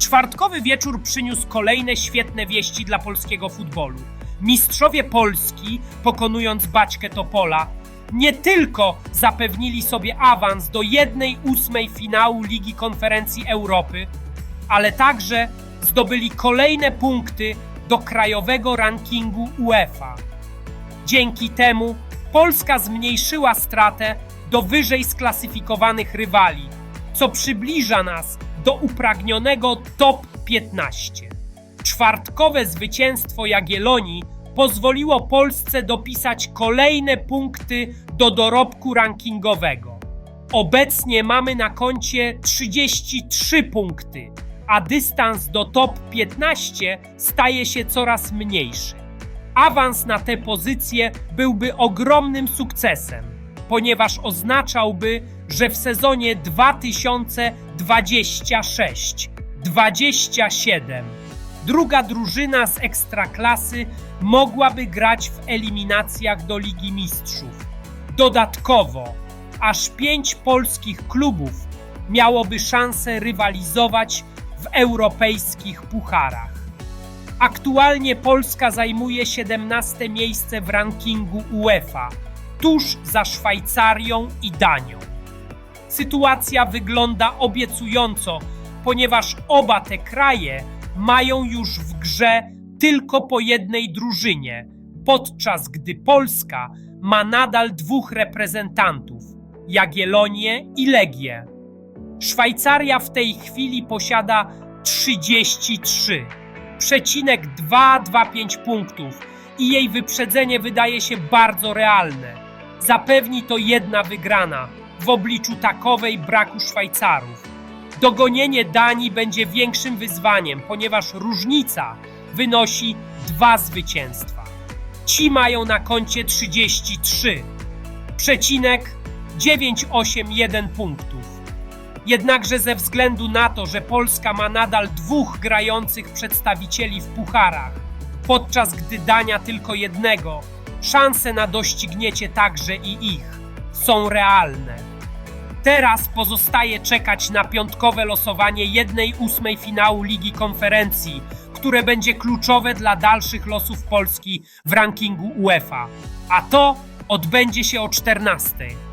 Czwartkowy wieczór przyniósł kolejne świetne wieści dla polskiego futbolu. Mistrzowie Polski, pokonując Baćkę Topola, nie tylko zapewnili sobie awans do jednej ósmej finału Ligi Konferencji Europy, ale także zdobyli kolejne punkty do krajowego rankingu UEFA. Dzięki temu Polska zmniejszyła stratę do wyżej sklasyfikowanych rywali, co przybliża nas do upragnionego top 15. Czwartkowe zwycięstwo Jagiellonii pozwoliło Polsce dopisać kolejne punkty do dorobku rankingowego. Obecnie mamy na koncie 33 punkty, a dystans do top 15 staje się coraz mniejszy. Awans na tę pozycję byłby ogromnym sukcesem, ponieważ oznaczałby, że w sezonie 2026-27 druga drużyna z ekstraklasy mogłaby grać w eliminacjach do Ligi Mistrzów. Dodatkowo, aż pięć polskich klubów miałoby szansę rywalizować w europejskich pucharach. Aktualnie Polska zajmuje 17 miejsce w rankingu UEFA, tuż za Szwajcarią i Danią. Sytuacja wygląda obiecująco, ponieważ oba te kraje mają już w grze tylko po jednej drużynie, podczas gdy Polska ma nadal dwóch reprezentantów Jagiellonię i Legię. Szwajcaria w tej chwili posiada 33 przecinek 225 punktów i jej wyprzedzenie wydaje się bardzo realne. Zapewni to jedna wygrana w obliczu takowej braku Szwajcarów. Dogonienie Danii będzie większym wyzwaniem, ponieważ różnica wynosi dwa zwycięstwa. Ci mają na koncie 33 przecinek 981 punktów. Jednakże ze względu na to, że Polska ma nadal dwóch grających przedstawicieli w pucharach, podczas gdy Dania tylko jednego, szanse na doścignięcie także i ich są realne. Teraz pozostaje czekać na piątkowe losowanie jednej ósmej finału Ligi Konferencji, które będzie kluczowe dla dalszych losów Polski w rankingu UEFA. A to odbędzie się o 14.